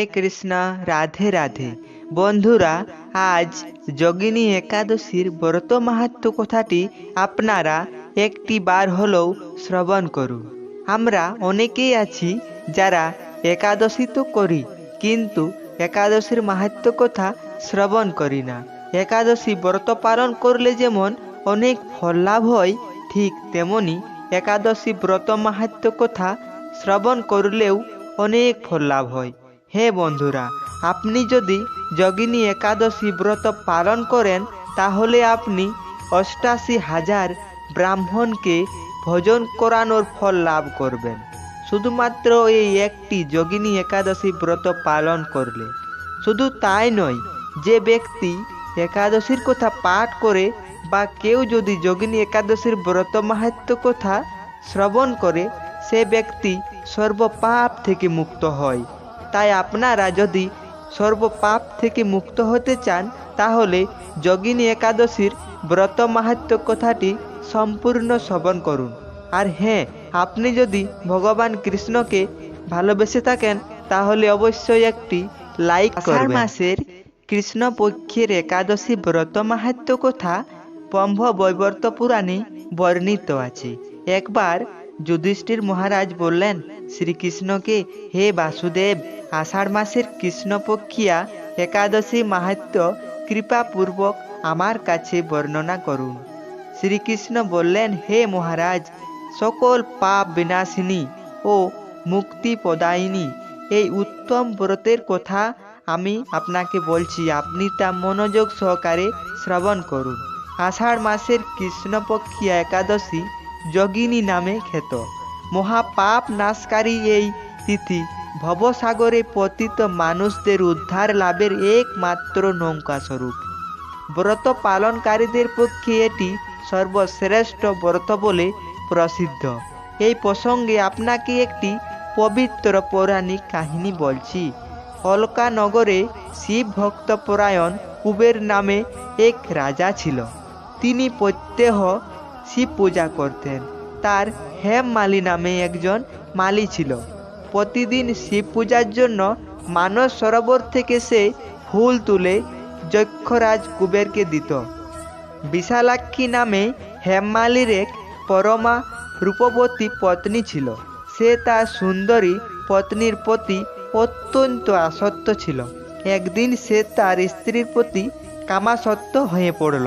হরে কৃষ্ণ, রাধে রাধে। বন্ধুরা, আজ যোগিনী একাদশীর ব্রত মাহাত্ম কথাটি আপনারা একটি বার হলেও শ্রবণ করুন। আমরা অনেকেই আছি যারা একাদশী তো করি, কিন্তু একাদশীর মাহাত্ম কথা শ্রবণ করি না। একাদশী ব্রত পালন করলে যেমন অনেক ফল লাভ হয়, ঠিক তেমনি একাদশী ব্রত মাহাত্ম কথা শ্রবণ করলেও অনেক ফল লাভ হয়। হে বন্ধুরা, আপনি যদি যোগিনী একাদশী ব্রত পালন করেন, তাহলে আপনি অষ্টাশি হাজার ব্রাহ্মণকে ভোজন করানোর ফল লাভ করবেন। শুধুমাত্র এই একটি যোগিনী একাদশী ব্রত পালন করলে। শুধু তাই নয়, যে ব্যক্তি একাদশীর কথা পাঠ করে বা কেউ যদি যোগিনী একাদশীর ব্রত মাহাত্ম কথা শ্রবণ করে, সে ব্যক্তি সর্বপাপ থেকে মুক্ত হয়। তাই আপনারা যদি সর্বপাপ থেকে মুক্ত হতে চান তাহলে যোগিনী একাদশীর ব্রত মাহাত্ম কথাটি সম্পূর্ণ শ্রবণ করুন। আর হ্যাঁ আপনি যদি ভগবান কৃষ্ণকে ভালোবেসে থাকেন তাহলে অবশ্যই একটি লাইক করবেন। মাসের কৃষ্ণপক্ষের একাদশী ব্রত মাহাত্ম কথা ব্রহ্ম বৈবর্ত পুরাণে বর্ণিত আছে। একবার যুধিষ্ঠির মহারাজ বললেন, শ্রীকৃষ্ণকে হে বাসুদেব, আষাঢ় মাসের কৃষ্ণপক্ষিয়া একাদশী মাহাত্ম কৃপাপূর্বক আমার কাছে বর্ণনা করুন। শ্রীকৃষ্ণ বললেন, হে মহারাজ, সকল পাপ বিনাশিনী ও মুক্তি প্রদায়িনী, এই উত্তম ব্রতের কথা আমি আপনাকে বলছি, আপনি তা মনোযোগ সহকারে শ্রবণ করুন। আষাঢ় মাসের কৃষ্ণপক্ষী একাদশী যোগিনী নামে খ্যাত। মহাপাপ নাশকারী এই তিথি। ভবসাগরে পতিত মানুষদের উদ্ধার লাভের একমাত্র নৌকা স্বরূপ। ব্রত পালনকারীদের পক্ষে এটি সর্বশ্রেষ্ঠ ব্রত বলে প্রসিদ্ধ। এই প্রসঙ্গে আপনাকে একটি পবিত্র পৌরাণিক কাহিনী বলছি। অলকা নগরে শিব ভক্তপরায়ণ কুবের নামে এক রাজা ছিল। তিনি প্রত্যহ শিব পূজা করতেন। তার হেম মালি নামে একজন মালি ছিল। প্রতিদিন শিব পূজার জন্য মানস সরোবর থেকে সে ফুল তুলে যক্ষরাজ কুবেরকে দিত। বিশালাক্ষী নামে হেমমালির এক পরমা রূপবতী পত্নী ছিল। সে তার সুন্দরী পত্নীর প্রতি অত্যন্ত আসক্ত ছিল। একদিন সে তার স্ত্রীর প্রতি কামাসক্ত হয়ে পড়ল।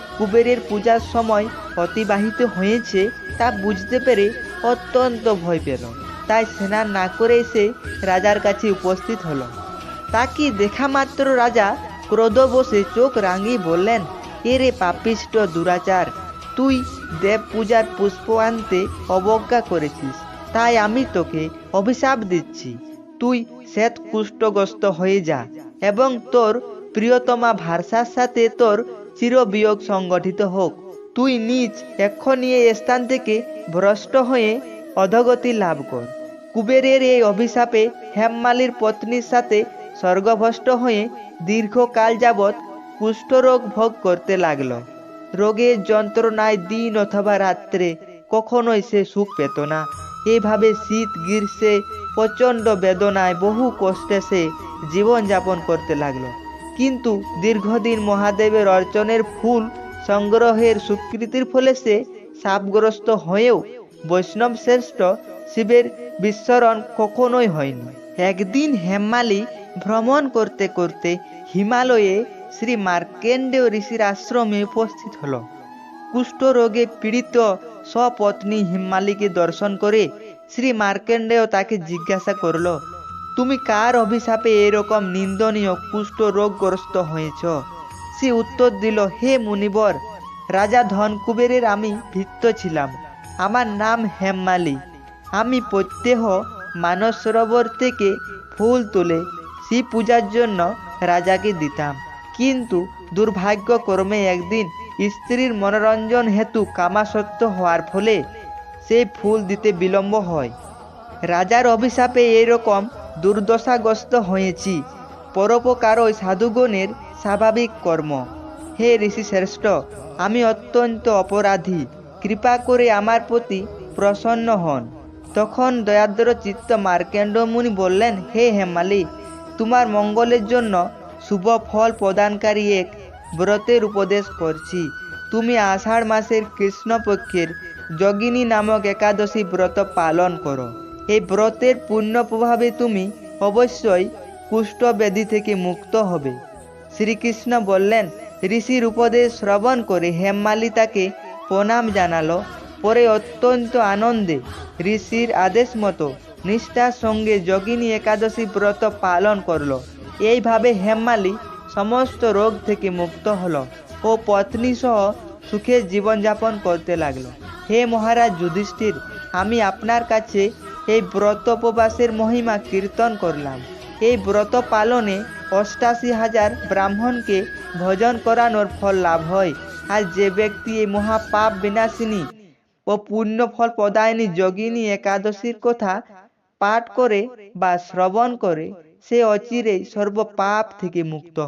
কুবেরের পূজার সময় অতিবাহিত হয়েছে তা বুঝতে পেরে অত্যন্ত ভয় পেল। তাই স্নান না করে এসে রাজার কাছে উপস্থিত হলো। তাকে দেখা মাত্র রাজা ক্রোধ বসে চোখ রাঙিয়ে বললেন, এরে পাপিষ্ট দুরাচার, তুই দেব পূজার পুষ্প আনতে অবজ্ঞা করেছিস, তাই আমি তোকে অভিশাপ দিচ্ছি। তুই শ্বেত কুষ্ঠগ্রস্ত হয়ে যা এবং তোর প্রিয়তমা ভারসার সাথে তোর চিরবিয়োগ সংগঠিত হোক। তুই নিজ এক্ষণি এই স্থান থেকে ভ্রষ্ট হয়ে অধগতি লাভ কর। কুবেরের এই অভিশাপে হেমমালির পত্নীর সাথে স্বর্গভ্রষ্ট হয়ে দীর্ঘকাল যাবৎ কুষ্ঠরোগ ভোগ করতে লাগল। রোগের যন্ত্রণায় দিন অথবা রাত্রে কখনোই সে সুখ পেত না। এভাবে শীত, গ্রীষ্মে প্রচণ্ড বেদনায় বহু কষ্টে সে জীবনযাপন করতে লাগল। কিন্তু দীর্ঘদিন মহাদেবের অর্চনের ফুল সংগ্রহের স্বীকৃতির ফলে সে সাপগ্রস্ত হয়েও বৈষ্ণব শ্রেষ্ঠ শিবের বিস্মরণ কখনোই হয়নি। একদিন হেমালি ভ্রমণ করতে করতে হিমালয়ে শ্রী মার্কেন্ডেয় ঋষির আশ্রমে উপস্থিত হল। কুষ্ঠ রোগে পীড়িত স্বপত্নী হিমালিকে দর্শন করে শ্রী মার্কেন্ডেয় তাকে জিজ্ঞাসা করল তুমি কার অভিশাপে এরকম নিন্দনীয় কুষ্ঠ রোগগ্রস্ত হয়েছ? সে উত্তর দিল, হে মুনিবর, রাজা ধন কুবেরের আমি ভিত্ত ছিলাম। আমার নাম হেমমালি। আমি প্রত্যেহ মানস সরোবর থেকে ফুল তুলে শিব পূজার জন্য রাজাকে দিতাম। কিন্তু দুর্ভাগ্যক্রমে একদিন স্ত্রীর মনোরঞ্জন হেতু কামাসক্ত হওয়ার ফলে সেই ফুল দিতে বিলম্ব হয়। রাজার অভিশাপে এইরকম দুর্দশাগ্রস্ত হয়েছি। পরোপকারই সাধুগণের স্বাভাবিক কর্ম। হে ঋষি শ্রেষ্ঠ, আমি অত্যন্ত অপরাধী। কৃপা করে আমার প্রতি প্রসন্ন হন। তখন দয়াদ্র চিত্ত মার্কেন্ড মুনি বললেন, হে হেমালি, তোমার মঙ্গলের জন্য শুভ ফল প্রদানকারী এক ব্রতের উপদেশ করছি। তুমি আষাঢ় মাসের কৃষ্ণপক্ষের যোগিনী নামক একাদশী ব্রত পালন করো। এই ব্রতের পূর্ণ প্রভাবে তুমি অবশ্যই কুষ্ঠব্যাধি থেকে মুক্ত হবে। শ্রীকৃষ্ণ বললেন, ঋষির উপদেশ শ্রবণ করে হেমমালি তাকে প্রণাম জানালো। পরে অত্যন্ত আনন্দে ঋষির আদেশ মতো নিষ্ঠার সঙ্গে যোগিনী একাদশী ব্রত পালন করল। এইভাবে হেমমালি সমস্ত রোগ থেকে মুক্ত হল ও পত্নী সহ সুখে জীবনযাপন করতে লাগল। হে মহারাজ যুধিষ্ঠির, আমি আপনার কাছে এই ব্রত উপবাসের মহিমা কীর্তন করলাম। এই ব্রত পালনে অষ্টাশি হাজার ব্রাহ্মণকে ভজন করানোর ফল লাভ হয়। আর যে ব্যক্তি এই মহাপাপ বিনাশিনী ও পুণ্য ফল প্রদায়নী যোগিনী একাদশীর কথা পাঠ করে বা শ্রবণ করে, সে অচিরেই সর্ব পাপ থেকে মুক্ত